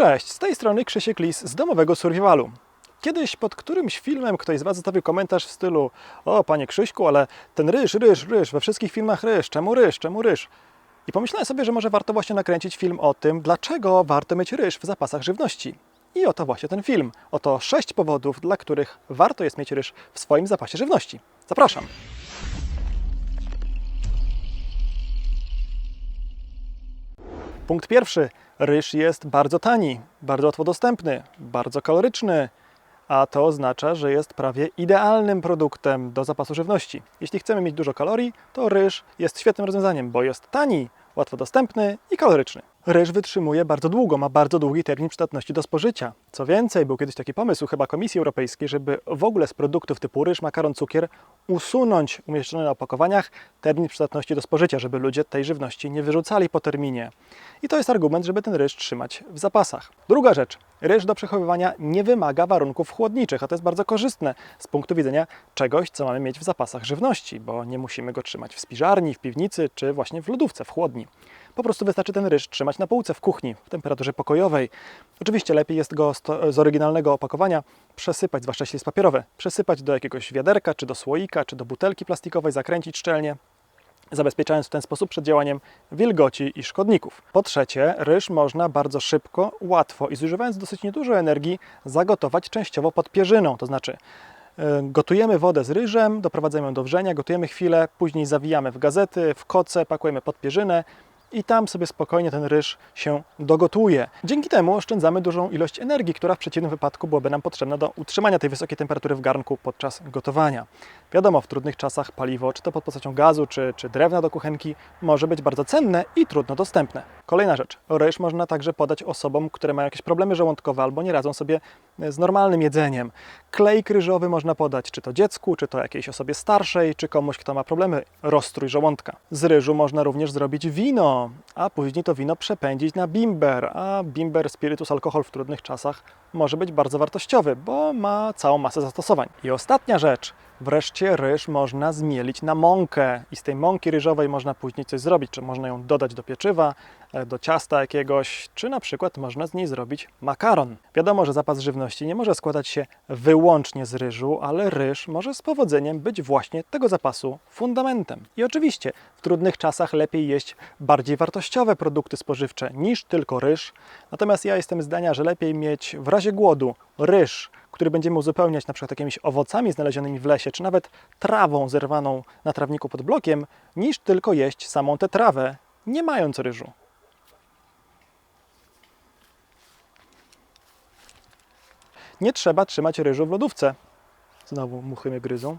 Cześć, z tej strony Krzysiek Lis z domowego survivalu. Kiedyś pod którymś filmem ktoś z Was zostawił komentarz w stylu O, panie Krzyśku, ale ten ryż, ryż, ryż, we wszystkich filmach ryż, czemu ryż, czemu ryż? I pomyślałem sobie, że może warto właśnie nakręcić film o tym, dlaczego warto mieć ryż w zapasach żywności. I oto właśnie ten film. Oto sześć powodów, dla których warto jest mieć ryż w swoim zapasie żywności. Zapraszam. Punkt pierwszy. Ryż jest bardzo tani, bardzo łatwo dostępny, bardzo kaloryczny, a to oznacza, że jest prawie idealnym produktem do zapasu żywności. Jeśli chcemy mieć dużo kalorii, to ryż jest świetnym rozwiązaniem, bo jest tani, łatwo dostępny i kaloryczny. Ryż wytrzymuje bardzo długo, ma bardzo długi termin przydatności do spożycia. Co więcej, był kiedyś taki pomysł chyba Komisji Europejskiej, żeby w ogóle z produktów typu ryż, makaron, cukier usunąć umieszczone na opakowaniach termin przydatności do spożycia, żeby ludzie tej żywności nie wyrzucali po terminie. I to jest argument, żeby ten ryż trzymać w zapasach. Druga rzecz. Ryż do przechowywania nie wymaga warunków chłodniczych, a to jest bardzo korzystne z punktu widzenia czegoś, co mamy mieć w zapasach żywności, bo nie musimy go trzymać w spiżarni, w piwnicy czy właśnie w lodówce, w chłodni. Po prostu wystarczy ten ryż trzymać na półce w kuchni w temperaturze pokojowej. Oczywiście lepiej jest go z oryginalnego opakowania przesypać, zwłaszcza jeśli jest papierowe, przesypać do jakiegoś wiaderka, czy do słoika, czy do butelki plastikowej, zakręcić szczelnie, zabezpieczając w ten sposób przed działaniem wilgoci i szkodników. Po trzecie, ryż można bardzo szybko, łatwo i zużywając dosyć niedużo energii zagotować częściowo pod pierzyną, to znaczy e, Gotujemy wodę z ryżem, doprowadzamy ją do wrzenia, gotujemy chwilę, później zawijamy w gazety, w koce, pakujemy pod pierzynę i tam sobie spokojnie ten ryż się dogotuje. Dzięki temu oszczędzamy dużą ilość energii, która w przeciwnym wypadku byłaby nam potrzebna do utrzymania tej wysokiej temperatury w garnku podczas gotowania. Wiadomo, w trudnych czasach paliwo, czy to pod postacią gazu, czy, czy drewna do kuchenki, może być bardzo cenne i trudno dostępne. Kolejna rzecz. Ryż można także podać osobom, które mają jakieś problemy żołądkowe albo nie radzą sobie z normalnym jedzeniem. Klej ryżowy można podać czy to dziecku, czy to jakiejś osobie starszej, czy komuś, kto ma problemy rozstrój żołądka. Z ryżu można również zrobić wino, a później to wino przepędzić na bimber, a bimber, spirytus, alkohol w trudnych czasach może być bardzo wartościowy, bo ma całą masę zastosowań. I ostatnia rzecz. Wreszcie ryż można zmielić na mąkę i z tej mąki ryżowej można później coś zrobić, czy można ją dodać do pieczywa, e, do ciasta jakiegoś, czy na przykład można z niej zrobić makaron. Wiadomo, że zapas żywności nie może składać się wyłącznie z ryżu, ale ryż może z powodzeniem być właśnie tego zapasu fundamentem. I oczywiście w trudnych czasach lepiej jeść bardziej wartościowe produkty spożywcze niż tylko ryż. Natomiast ja jestem zdania, że lepiej mieć w razie głodu ryż, który będziemy uzupełniać na przykład jakimiś owocami znalezionymi w lesie, czy nawet trawą zerwaną na trawniku pod blokiem, niż tylko jeść samą tę trawę, nie mając ryżu. Nie trzeba trzymać ryżu w lodówce. Znowu muchy mnie gryzą.